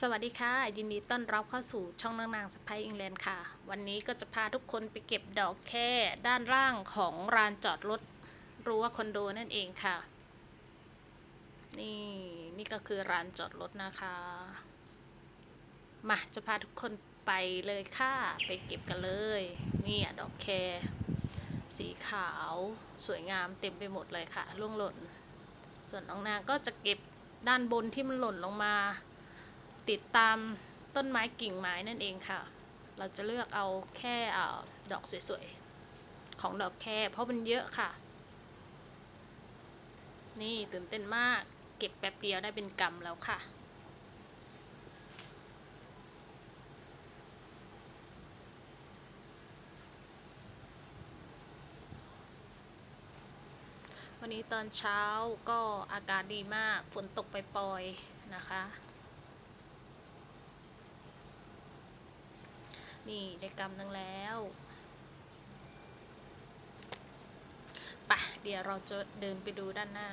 สวัสดีค่ะ ยินดีต้อนรับเข้าสู่ช่องนางนางสไปอิงแลนด์ค่ะ วันนี้ก็จะพาทุกคนไปเก็บดอกแค่ด้านล่างของลานจอดรถรั้วคอนโดนั่นเองค่ะ นี่นี่ก็คือลานจอดรถนะคะมาจะพาทุกคนไปเลยค่ะไปเก็บกันเลยนี่อะดอกแคสีขาวสวยงามเต็มไปหมดเลยค่ะร่วงหล่น ส่วนน้องนางก็จะเก็บด้านบนที่มันหล่นลงมา ติดตามต้นไม้กิ่งไม้นั่นเองค่ะ เราจะเลือกเอาแค่อดอกสวยๆ ของดอกแค่เพราะมันเยอะค่ะ นี่ตื่นเต้นมาก เก็บแป๊บเดียวได้เป็นกำแล้วค่ะวันนี้ตอนเช้าก็อากาศดีมาก ฝนตกไปปล่อยนะคะ นี่ได้กำนึงแล้วปะเดี๋ยวเราจะเดินไปดูด้านหน้า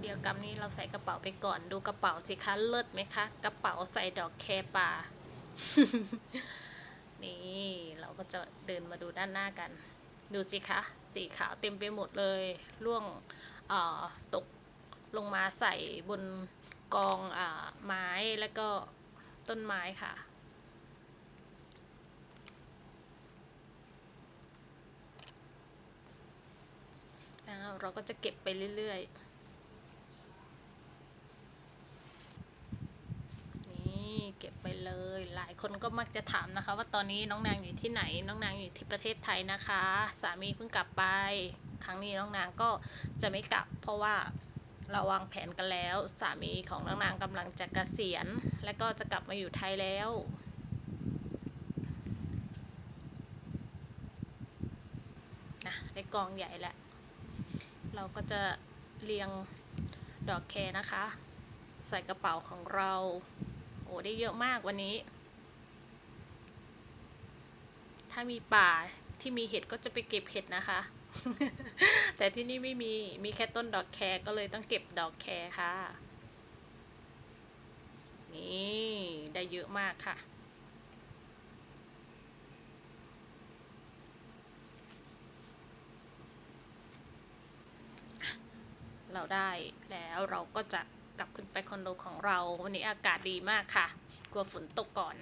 เดี๋ยวกำนี้เราใส่กระเป๋าไปก่อนดูกระเป๋าสิคะเลิศไหมคะ กระเป๋าใส่ดอกแคป่า นี่เราก็จะเดินมาดูด้านหน้ากัน ดูสิคะ สีขาวเต็มไปหมดเลย ร่วงตก ลงมาใส่บนกองอาไม้แล้วก็ต้นไม้ค่ะ เราก็จะเก็บไปเรื่อยๆ นี่เก็บไปเลย หลายคนก็มักจะถามนะคะ ว่าตอนนี้น้องนางอยู่ที่ไหน น้องนางอยู่ที่ประเทศไทยนะคะ สามีเพิ่งกลับไป ครั้งนี้น้องนางก็จะไม่กลับ เพราะว่า เราวางแผนกันแล้ว สามีของน้องนางกำลังจะเกษียณ และก็จะกลับมาอยู่ไทยแล้ว นะได้กองใหญ่แล้ว เราก็จะเรียงดอกแคนะคะ ใส่กระเป๋าของเรา โอ้ได้เยอะมากวันนี้ ถ้ามีป่าที่มีเห็ดก็จะไปเก็บเห็ดนะคะ แต่ที่นี่ไม่มี มีแค่ต้นดอกแครก็เลยต้องเก็บดอกแครค่ะ นี่ได้เยอะมากค่ะ เราได้แล้วเราก็จะกลับขึ้นไปคอนโดของเรา วันนี้อากาศดีมากค่ะ กลัวฝนตกก่อน